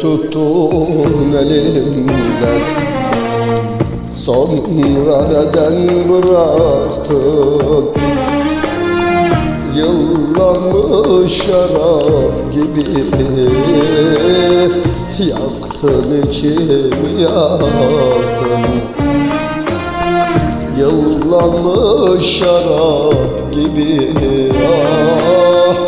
tuttun elimden Sonra neden bıraktın? Yıllanmış şarap gibi Yaktın içimi yaktın. Yıllanmış şarap gibi ah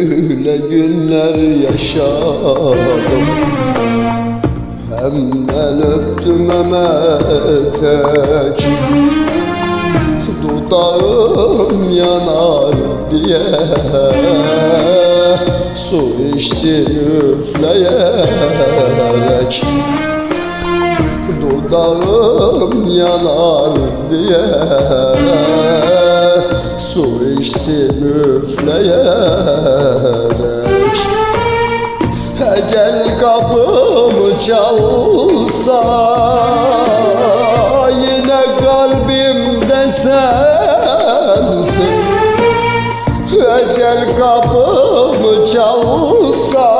Öyle günler yaşadım. Hem ben öptüm hem etek Dudağım yanar diye. Su içti üfleyerek Dudağım yanar diye Su içtim üfleyerek. Ecel kapımı çalsa Yine kalbimde sensin. Ecel kapımı çalsa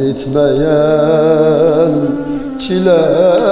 bitmeyen çilemsin